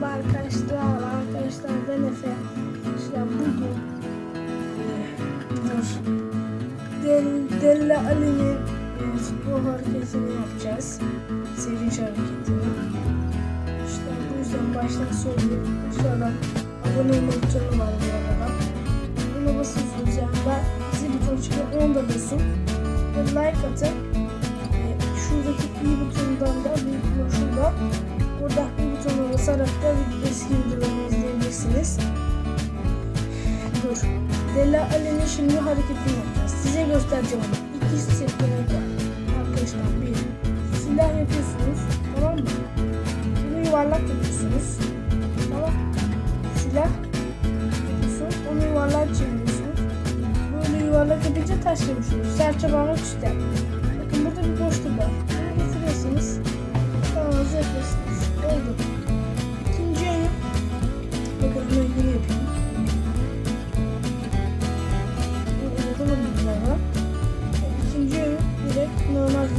Merhaba arkadaşlar. Arkadaşlar ben Efe. İşte bugün dur. Del, Della Ali'nin e, futbol hareketini yapacağız. Sevinç hareketini. İşte bu yüzden baştan söyleyeyim. Aşağıdan abone olma butonu var bu arada. Buna basıyorsunuz yani ben zil butonu çıkıyor onu da basın. Ve like atın. E, şuradaki i butonundan da ihtimal şurada. Da eski videolarımı izleyebilirsiniz. Dur. Della Ali'nin şimdi hareketini yapacağız. Size göstereceğim. İki seçenek var. Arkadaşlar bir. Silah yapıyorsunuz. Tamam mı? Bunu yuvarlak yapıyorsunuz. Tamam. Silah yapıyorsun. Onu yuvarlak çeviriyorsunuz. Böyle yuvarlak yapınca taş yapıyorsunuz. Serçe parmak üstte. Bakın burada bir boşluk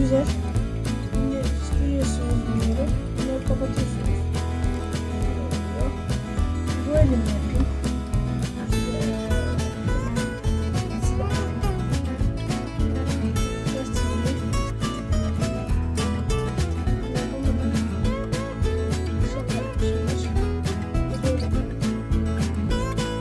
взять мне 4 сувенира, но только по 3 сувенира. Два элемента.